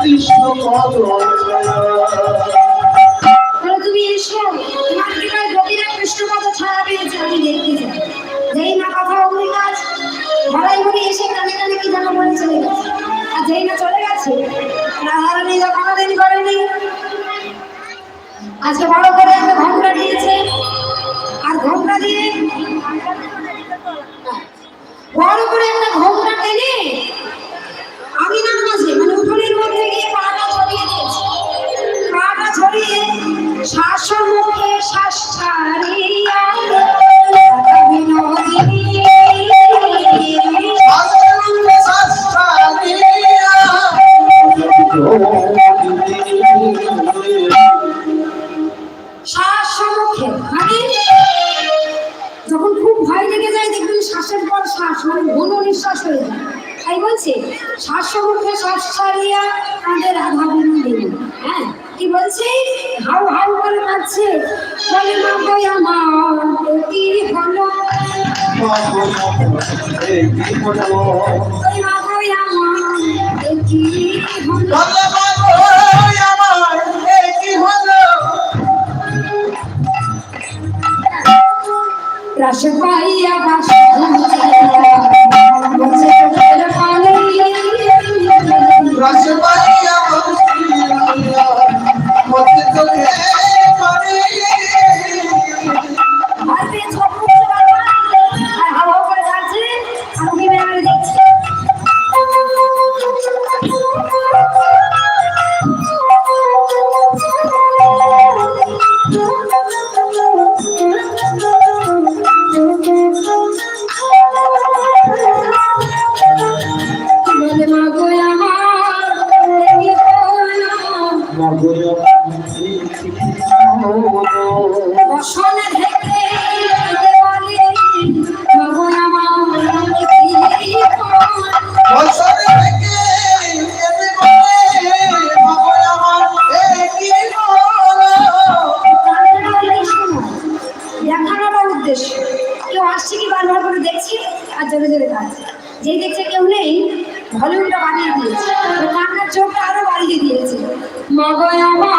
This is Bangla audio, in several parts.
কৃষ্ণ তুমি এসো। তোমার কৃপায় গোপীরা কৃষ্ণপদ ছায়া পেয়েছে আমি দেখতে যেই না কথা অমনি কাজ বলাই বলি এসে কানে কানে কি যেন বলে চলে গেছে। আর যেই না চলে গেছে রাধারানী যা কোনোদিন করেনি, আজকে বড় করে একটা ঘণ্টা দিয়েছে ঘণ্টা দিয়ে বড় করে একটা ঘোমটা টেনে আমি না মানে উঠোনের মধ্যে গিয়ে পাটা ছড়িয়ে দিয়েছি। পাটা ছড়িয়ে যায় তাই বলছে শ্বাস সম্মুখে শ্বাস ছাড়িয়া আমাদের রাধা বিনোদিনী হ্যাঁ? কি বলছে? হাউ হাউ করে কাঁদছে। বলে, মা গো আমার কি হলো মা কি হলো রস পাইয়া হাতে উদ্দেশ্য কেউ আসছে কি বারবার করে দেখছি? আর জোরে জোরে কাঁদছে যেই দেখছে কেউ নেই, ভলিউমটা বাড়িয়ে দিয়েছে। কান্নার চোখটা আরও বাড়িয়ে দিয়েছে। মগয় আমার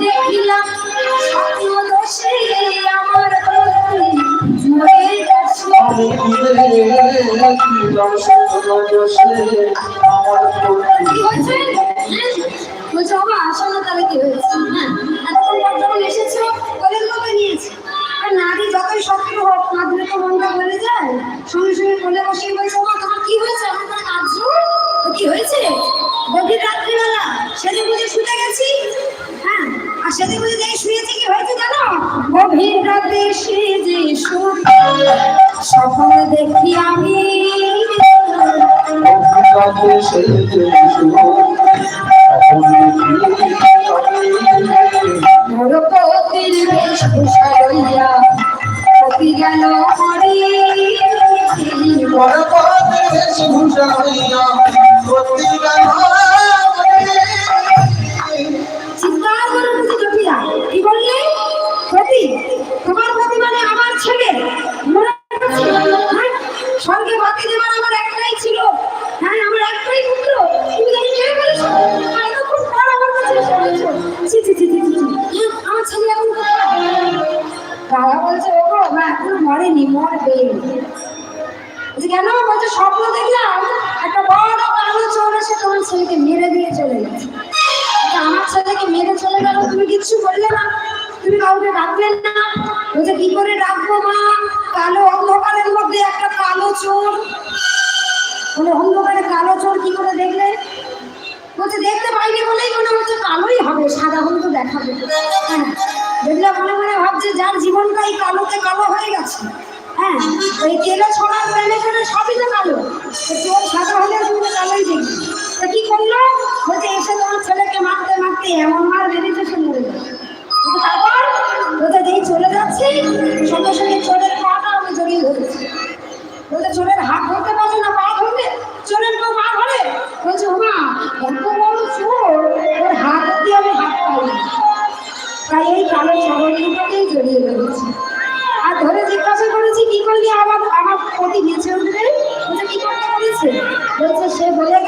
দেখিলাম স্বপ্ন আমার মরে তাহলে কি হয়েছে হ্যাঁ এসেছ নিয়েছে আর নারী যতই শক্ত হোক তো মনটা বলে যায়। সঙ্গে সঙ্গে কোলে বসিয়ে বলছে আর সেদিন বুঝে যেই শুয়েছি কি হয়েছে জানো? গভীর রাতে দেখি আমি। তুমি বললে না, তুমি কাউকে ডাকবে না। বলছে, কি করে ডাকবো মা? কালো অন্ধকারের মধ্যে একটা কালো চোর। বলে অন্ধকারে কালো চোর কি করে দেখলে বলছে, দেখতে পাইনি বলেই মনে হচ্ছে কালোই হবে, সাদা হলে তো দেখাবে। হ্যাঁ দেখলে মনে মনে ভাবছে, যার জীবনটাই কালোতে কালো হয়ে গেছে। হ্যাঁ ওই তেলে ছড়ার প্রেমে করে সবই তো কালো। তো চোর সাদা হলে তুমি কালোই দেখবি। তা কি করল? বলছে, এসে তোমার ছেলেকে মারতে মারতে এমন মার বেরিয়েছে সে মরে তারপর বলছে যেই চলে যাচ্ছে সঙ্গে আমার বলছে সে বলে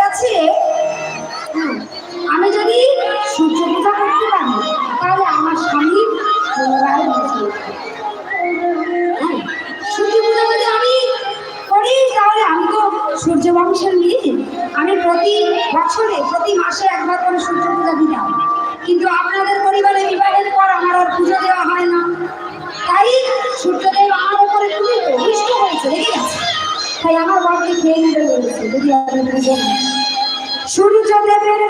সূর্যদেবের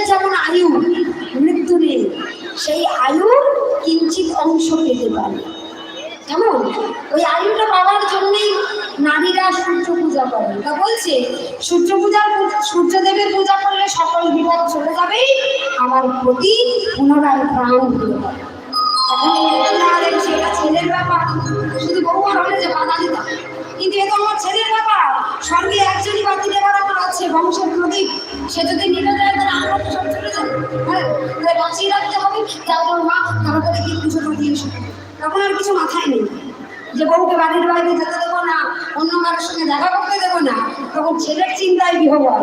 সূর্যদেবের যেমন আয়ু, মৃত্যু নেই, সেই আয়ুর কিঞ্চিত অংশ পেতে পারে। কেমন? ওই আয়ুটা পাওয়ার জন্যই নারীরা সূর্য পূজা করে তা বলছে, সূর্য পূজার সূর্যদেবের পূজা করলে সকল বিপদ চলে যাবে, আমার প্রতি পুনরায় প্রাণ তখন সেটা ছেলের ব্যাপার। শুধু বউয়ার হলে যে বাধা দিতাম কিন্তু এ তো আমার ছেলের ব্যাপার স্বর্গে একজনই বাতি দেওয়ার আমার আছে, বংশের প্রদীপ, সে যদি নিভে যায়, তাহলে আমরা তো সব চলে যাব। হ্যাঁ? তাই বাঁচিয়ে রাখতে হবে, যাও তোর মা, তাড়াতাড়ি কি পুজোটা দিয়ে এসো। তখন আর কিছু মাথায় নেই। যে বউকে বাড়ির বাইরে যেতে দেবো না, অন্য কারোর সঙ্গে দেখা করতে দেবো না, তখন ছেলের চিন্তায় বিহবল।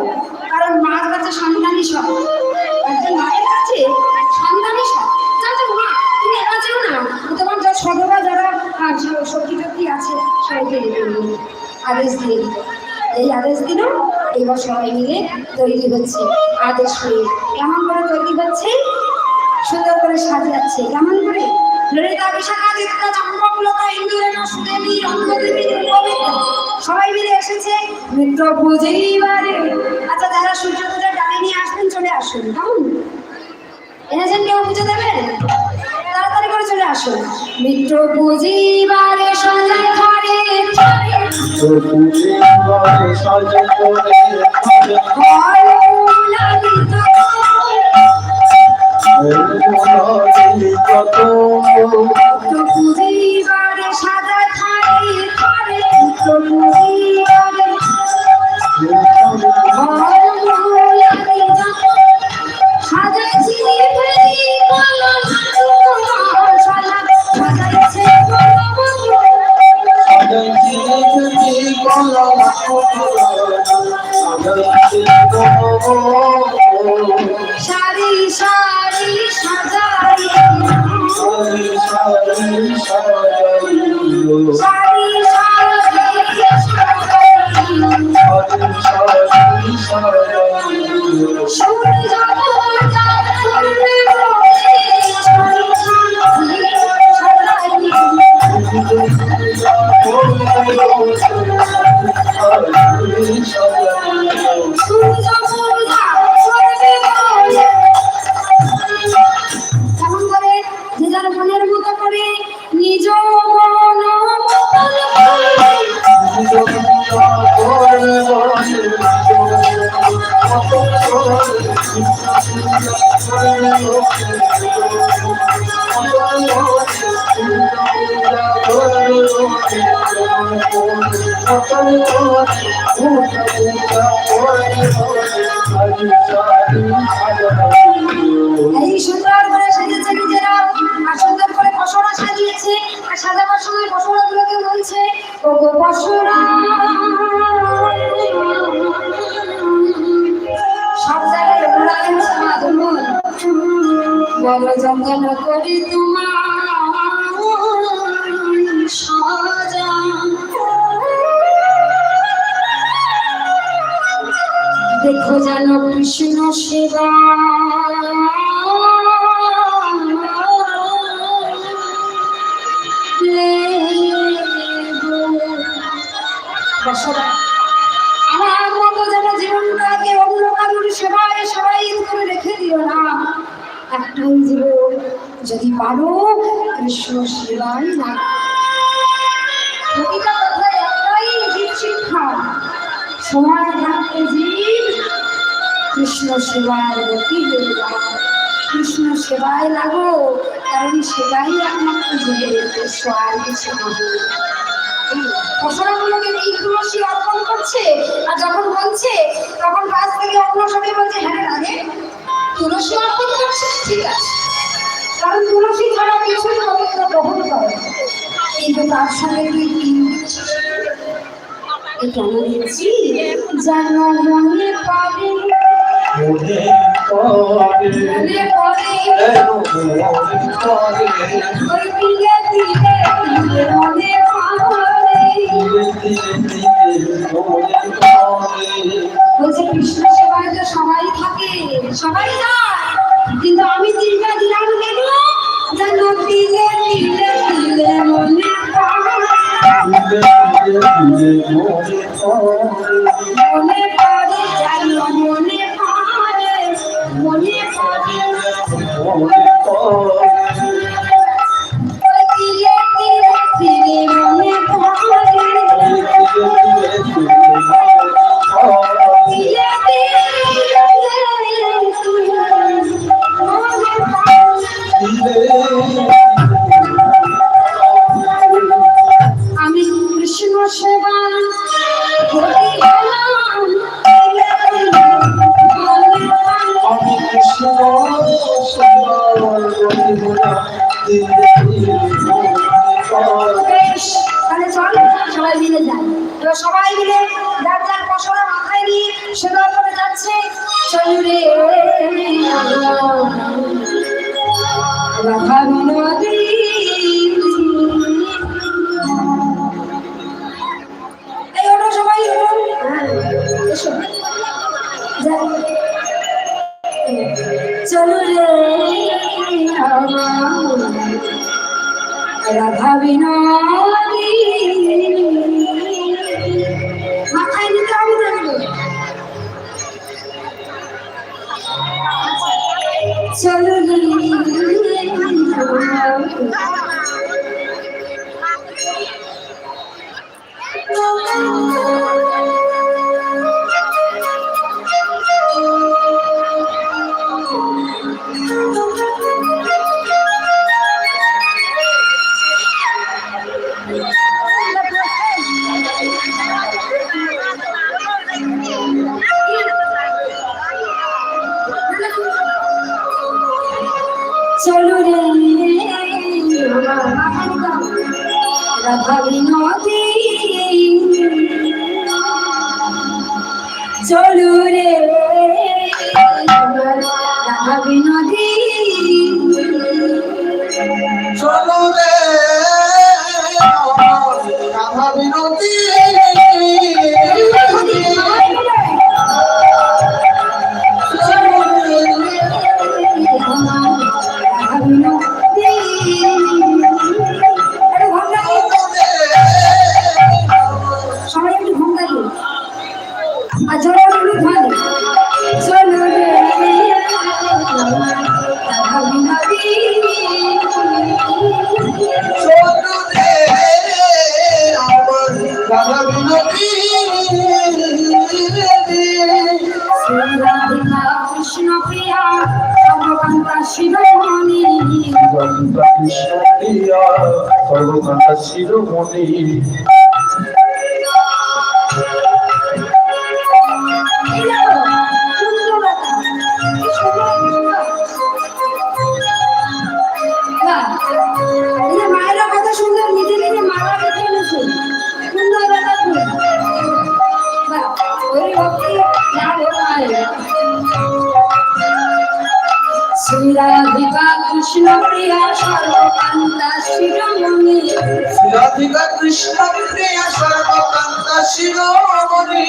কারণ মার কাছে সন্তানই সব। একজন মায়ের কাছে সন্তানই সব। যেও না। তোমার যা সদরা যারা সখী টখী আছে সবাইকে আদেশ দিয়ে এই আদেশ দিল এইবার সবাই মিলে তৈরি হচ্ছে আদেশ হয়ে কেমন করে তৈরি হচ্ছে? সুন্দর করে সাজাচ্ছে। কেমন করে? ললিতা, বিশাখা দিত্যা চম্পকলতা সবাই মিলে এসেছে মিত্র পুজোইবারে আচ্ছা যারা সূর্য পূজার ডালি নিয়ে আসবেন, চলে আসুন। কেমন? এনেছেন কেউ পুজো দেবেন? করে চলে আসো। মিত্র পুজিবারে সজায় ঘরে ঘরে সারি এই সুন্দর করে সেজেছে নিজেরা। আর সুন্দর করে পশরা সাজিয়েছে আর সাদা পশরের পশরা গুলোকে বলছে ও গো জঙ্গল করি তোমার সাজা দেখো যেন কৃষ্ণ সেবা। বসরা একটাই জীবন, যদি পারো কৃষ্ণ সেবাই না একটাই কৃষ্ণ সেবায় গতি কৃষ্ণ সেবায় লাগো কারণ সেবাই একমাত্র জীবের উদ্দেশ্য, আর কিছু নয় অর্পণ করছে? আর যখন বলছে, তখন কাছ থেকে অন্য সবাই বলছে হ্যাঁ তুলসী অর্পণ করছে ঠিক আছে। কারণ তুলসী ছাড়া কিছুই পবিত্র গ্রহণ করে কিন্তু তার সঙ্গে তুই কি? দিচ্ছিস? এ দিচ্ছি যেন মনে পাবে। মনে মনে মনে মনে পাবে। Thank you. সেবা করে যাচ্ছে চলু রাধা বিনোদী এই ওঠো সবাই। চলো রাধা বিনোদী চলো চলো রে রাধা বিনোদী চলো রে রাধা বিনোদী চলো রে রাধা বিনতি শিরোমণি রাধিকা রাধিকা কৃষ্ণ প্রিয়া সর্বকান্ত শিরোমণি